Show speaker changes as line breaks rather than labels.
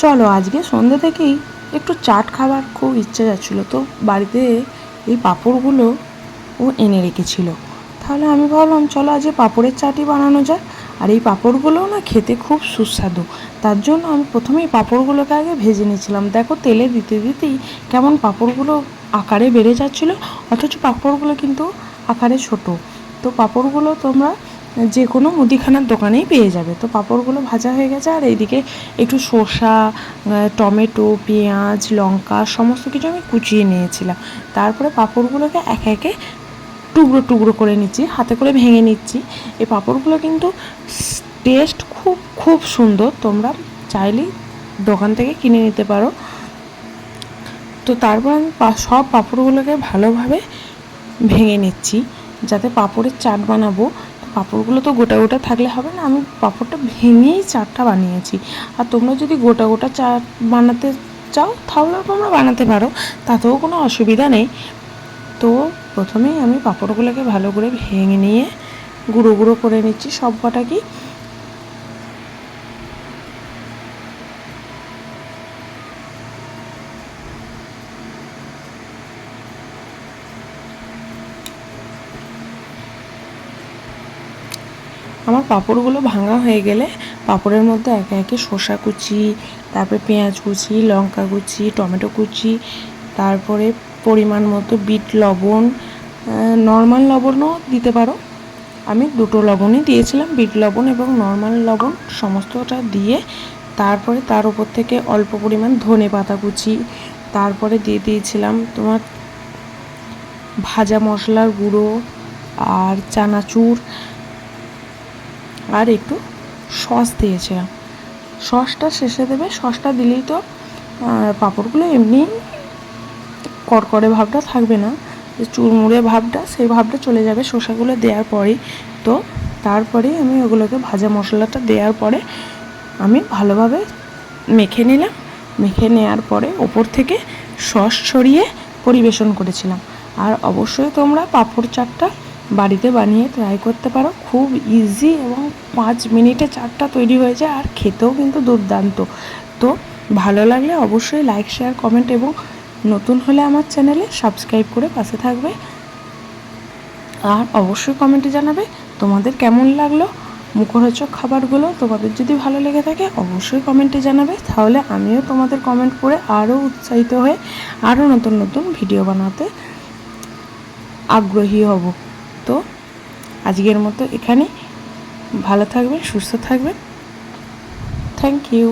চলো, আজকে সন্ধ্যে থেকেই একটু চাট খাবার খুব ইচ্ছে যাচ্ছিল তো। বাড়িতে এই পাঁপড়গুলো ও এনে রেখেছিল। তাহলে আমি ভাবলাম, চলো আজকে পাঁপড়ের চাটই বানানো যায় আর এই পাঁপড়গুলো না খেতে খুব সুস্বাদু। তার জন্য আমি প্রথমেই পাঁপড়গুলোকে আগে ভেজে নিয়েছিলাম। দেখো, তেলে দিতে দিতেই কেমন পাঁপড়গুলো আকারে বেড়ে যাচ্ছিল। অথচ পাঁপড়গুলো কিন্তু আকারে ছোট। তো পাঁপড়গুলো তোমরা যে কোনো মুদিখানার দোকানেই পেয়ে যাবে। তো পাঁপড়গুলো ভাজা হয়ে গেছে আর এইদিকে একটু শসা টমেটো, পেঁয়াজ, লঙ্কা সমস্ত কিছু আমি কুচিয়ে নিয়েছিলাম। তারপরে পাঁপড়গুলোকে একে একে টুকরো টুকরো করে নিচ্ছি, হাতে করে ভেঙে নিচ্ছি। এই পাঁপড়গুলো কিন্তু টেস্ট খুব খুব সুন্দর। তোমরা চাইলেই দোকান থেকে কিনে নিতে পারো। তো তারপর আমি সব পাঁপড়গুলোকে ভালোভাবে ভেঙে নিচ্ছি, যাতে পাঁপড়ের চাট বানাবো। পাঁপড়গুলো তো গোটা গোটা থাকলে হবে না, আমি পাঁপড়টা ভেঙেই চাটটা বানিয়েছি। আর তোমরা যদি গোটা গোটা চাট বানাতে চাও, তাহলে তোমরা বানাতে পারো, তাতেও কোনো অসুবিধা নেই। তো প্রথমেই আমি পাঁপড়গুলোকে ভালো করে ভেঙে নিয়ে গুঁড়ো গুঁড়ো করে নিচ্ছি সব কটা আমার পাঁপড়গুলো ভাঙা হয়ে গেলে পাঁপড়ের মধ্যে একে একে শসা কুচি, তারপরে পেঁয়াজ কুচি, লঙ্কা কুচি, টমেটো কুচি, তারপরে পরিমাণ মতো বিট লবণ নর্মাল লবণও দিতে পারো। আমি দুটো লবণই দিয়েছিলাম, বিট লবণ এবং নর্মাল লবণ সমস্তটা দিয়ে তারপরে তার উপর থেকে অল্প পরিমাণ ধনে পাতা কুচি, তারপরে দিয়ে দিয়েছিলাম তোমার ভাজা মশলার গুঁড়ো আর চানাচুর। আর একটু সস দিয়েছিলাম। সসটা শেষে দেবে, সসটা দিলেই তো পাঁপড়গুলো এমনি কড়কড়ে ভাবটা থাকবে না। যে চুরমুড়ে ভাবটা, সেই ভাবটা চলে যাবে শসাগুলো দেওয়ার পরেই। তো তারপরে আমি ওগুলোকে ভাজা মশলাটা দেওয়ার পরে আমি ভালোভাবে মেখে নিলাম। মেখে নেওয়ার পরে ওপর থেকে সস ছড়িয়ে পরিবেশন করেছিলাম। আর অবশ্যই তোমরা পাঁপড় চাটটা বাড়িতে বানিয়ে ট্রাই করতে পারো। খুব ইজি এবং পাঁচ মিনিটে চাটটা তৈরি হয়ে যায় আর খেতেও কিন্তু দুর্দান্ত। তো ভালো লাগলে অবশ্যই লাইক শেয়ার কমেন্ট এবং নতুন হলে আমার চ্যানেলে সাবস্ক্রাইব করে পাশে থাকবে। আর অবশ্যই কমেন্টে জানাবে তোমাদের কেমন লাগল মুখরোচক খাবারগুলো। তোমাদের যদি ভালো লেগে থাকে অবশ্যই কমেন্টে জানাবে। তাহলে আমিও তোমাদের কমেন্ট করে আরও উৎসাহিত হয়ে আরও নতুন নতুন ভিডিও বানাতে আগ্রহী হব। তো আজকের মতো এখানে। ভালো থাকবেন সুস্থ থাকবেন। Thank you